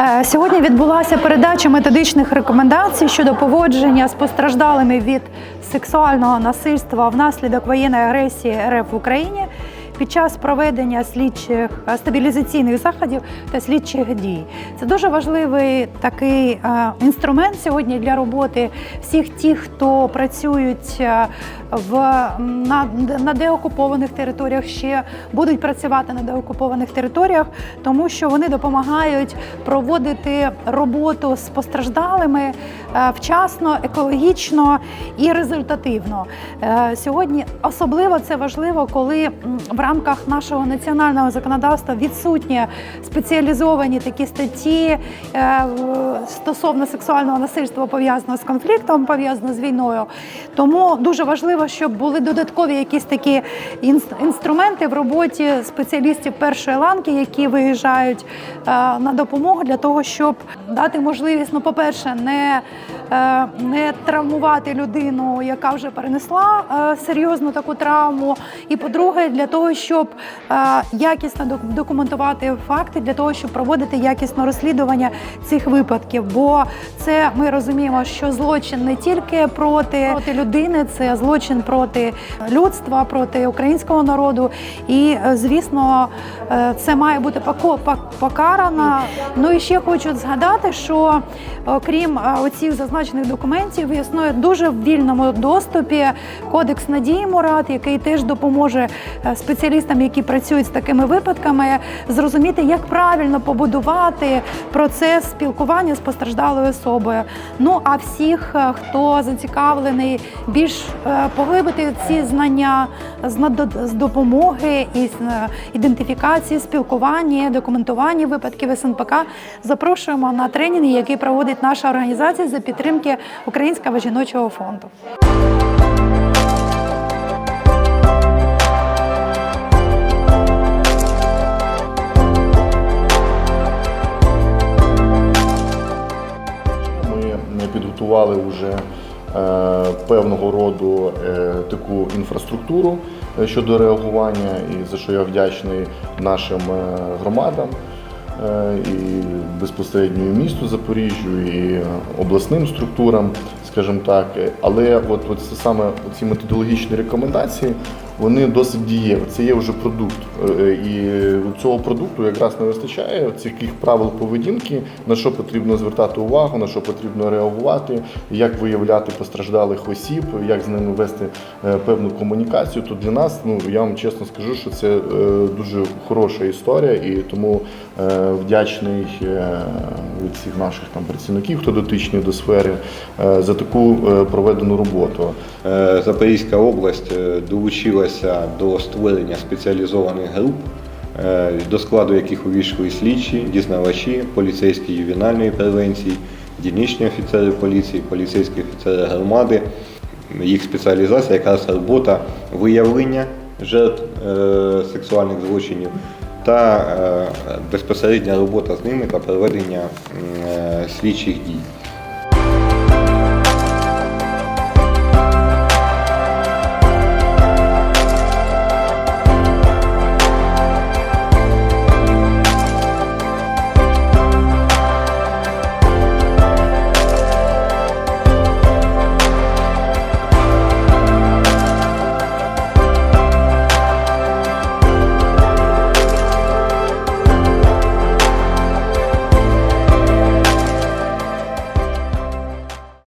Е, Сьогодні відбулася передача методичних рекомендацій щодо поводження з постраждалими від сексуального насильства внаслідок воєнної агресії РФ в Україні під час проведення слідчих стабілізаційних заходів та слідчих дій. Це дуже важливий такий інструмент сьогодні для роботи всіх тих, хто працюють в на, на деокупованих територіях, ще будуть працювати на деокупованих територіях, тому що вони допомагають проводити роботу з постраждалими е, вчасно, екологічно і результативно. Е, Сьогодні особливо це важливо, коли в рамках нашого національного законодавства відсутні спеціалізовані такі статті е, стосовно сексуального насильства пов'язаного з конфліктом, пов'язаного з війною. Тому дуже важливо, щоб були додаткові якісь такі інс- інструменти в роботі спеціалістів першої ланки, які виїжджають е, на допомогу для того, щоб дати можливість, ну, по-перше, не, е, не травмувати людину, яка вже перенесла серйозну таку травму. І по-друге, для того, щоб е, якісно документувати факти, для того, щоб проводити якісне розслідування цих випадків. Бо це ми розуміємо, що злочин не тільки проти, проти людини, це злочин проти людства, проти українського народу. І е, звісно, е, це має бути покарано. Ну і ще хочу згадати, що окрім оцих зазначених документів, існує дуже в вільному доступі кодекс надії Мурат, який теж допоможе е, спеціалістам, які працюють з такими випадками, зрозуміти, як правильно побудувати процес спілкування з постраждалою особою. Ну а всіх, е, хто зацікавлений більш е, поглибити ці знання з допомоги і е, ідентифікації, спілкування, документування випадків СНПК, запрошуємо на тренінги, які проводить наша організація за підтримки Українського жіночого фонду. Підготували вже е, певного роду е, таку інфраструктуру е, щодо реагування, і за що я вдячний нашим громадам. І безпосередньо місту Запоріжжю, і обласним структурам, скажімо так. Але от, от саме ці методологічні рекомендації, вони досить дієві. Це є вже продукт. Е, І цього продукту якраз не вистачає цих правил поведінки, на що потрібно звертати увагу, на що потрібно реагувати, як виявляти постраждалих осіб, як з ними вести е, певну комунікацію. То для нас, ну я вам чесно скажу, що це е, дуже хороша історія, і тому е, вдячний е, від всіх наших там працівників, хто дотичний до сфери, е, за таку е, проведену роботу. Е, Запорізька область е, долучилася до створення спеціалізованих груп, е, до складу яких увійшли слідчі, дізнавачі, поліцейські ювенальної превенції, дільничні офіцери поліції, поліцейські офіцери громади. Їх спеціалізація якраз робота виявлення жертв е, сексуальних злочинів та е, безпосередня робота з ними та проведення слідчих дій.